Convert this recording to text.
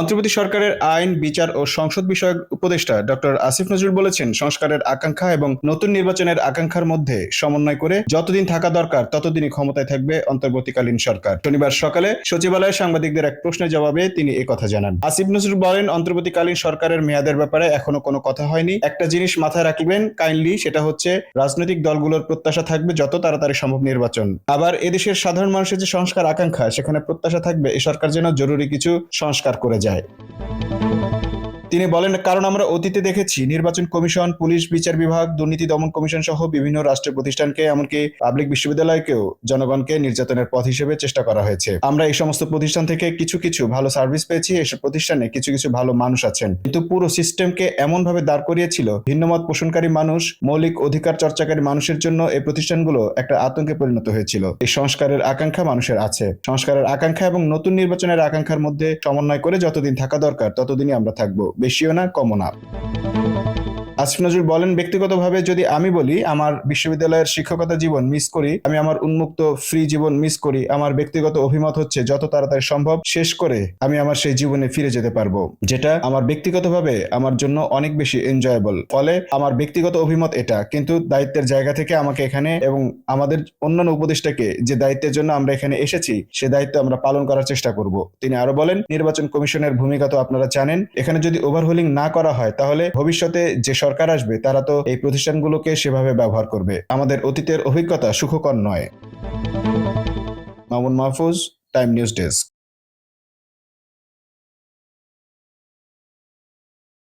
অন্তর্বর্তী সরকারের আইন, বিচার ও সংসদ বিষয়ক উপদেষ্টা ডক্টর আসিফ নজরুল বলেছেন, সংস্কারের আকাঙ্ক্ষা এবং নতুন নির্বাচনের আকাঙ্ক্ষার মধ্যে সমন্বয় করে যতদিন থাকা দরকার, ততদিনই ক্ষমতায় থাকবে অন্তর্বর্তীকালীন সরকার। শনিবার সকালে সচিবালয়ে সাংবাদিকদের এক প্রশ্নের জবাবে তিনি একথা জানান। আসিফ নজরুল বলেন, অন্তর্বর্তীকালীন সরকারের মেয়াদের ব্যাপারে এখনও কোনো কথা হয়নি। একটা জিনিস মাথায় রাখবেন কাইন্ডলি, সেটা হচ্ছে রাজনৈতিক দলগুলোর প্রত্যাশা থাকবে যত তাড়াতাড়ি সম্ভব নির্বাচন। আবার এদেশের সাধারণ মানুষের যে সংস্কার আকাঙ্ক্ষা, সেখানে প্রত্যাশা থাকবে এ সরকার যেন জরুরি কিছু সংস্কার করে じゃい。তিনি বলেন, কারণ আমরা অতীতে দেখেছি, নির্বাচন কমিশন, পুলিশ, বিচার বিভাগ, দুর্নীতি দমন কমিশন সহ বিভিন্ন রাষ্ট্রীয় প্রতিষ্ঠানকে, এমনকি পাবলিক বিশ্ববিদ্যালয়কেও জনগণকে নির্যাতনের পথ হিসেবে চেষ্টা করা হয়েছে। আমরা এই সমস্ত প্রতিষ্ঠান থেকে কিছু কিছু ভালো সার্ভিস পেয়েছি, এসব প্রতিষ্ঠানে কিছু কিছু ভালো মানুষ আছেন। কিন্তু পুরো সিস্টেমকে এমন ভাবে দাঁড় করিয়েছিল, ভিন্নমত পোষণকারী মানুষ, মৌলিক অধিকার চর্চাকারী মানুষের জন্য এই প্রতিষ্ঠানগুলো একটা আতঙ্কে পরিণত হয়েছিল। এই সংস্কারের আকাঙ্ক্ষা মানুষের আছে। সংস্কারের আকাঙ্ক্ষা এবং নতুন নির্বাচনের আকাঙ্ক্ষার মধ্যে সমন্বয় করে যতদিন থাকা দরকার, ততদিনই আমরা থাকব। বেশিও না কমও না। আসিফ নজরুল বলেন, ব্যক্তিগতভাবে যদি আমি বলি, আমার বিশ্ববিদ্যালয়ের শিক্ষকতা জীবন মিস করি, আমি আমার উন্মুক্ত ফ্রি জীবন মিস করি, আমার ব্যক্তিগত অভিমত হচ্ছে যত তাড়াতাড়ি সম্ভব শেষ করে আমি আমার সেই জীবনে ফিরে যেতে পারব, যেটা আমার ব্যক্তিগতভাবে আমার জন্য অনেক বেশি এনজয়েবল ফলে আমার ব্যক্তিগত অভিমত এটা, কিন্তু দায়িত্বের জায়গা থেকে আমাকে এখানে এবং আমাদের অন্যান্য উপদেষ্টাকে যে দায়িত্বের জন্য আমরা এখানে এসেছি, সে দায়িত্ব আমরা পালন করার চেষ্টা করব। তিনি আরও বলেন, নির্বাচন কমিশনের ভূমিকা তো আপনারা জানেন, এখানে যদি ওভারহোলিং না করা হয়, তাহলে ভবিষ্যতে যে সরকার আসবে, তারা তো এই প্রতিষ্ঠানগুলোকে সেভাবে ব্যবহার করবে। আমাদের অতীতের অভিজ্ঞতা সুখকর নয়। Mamun Mahfuz time news desk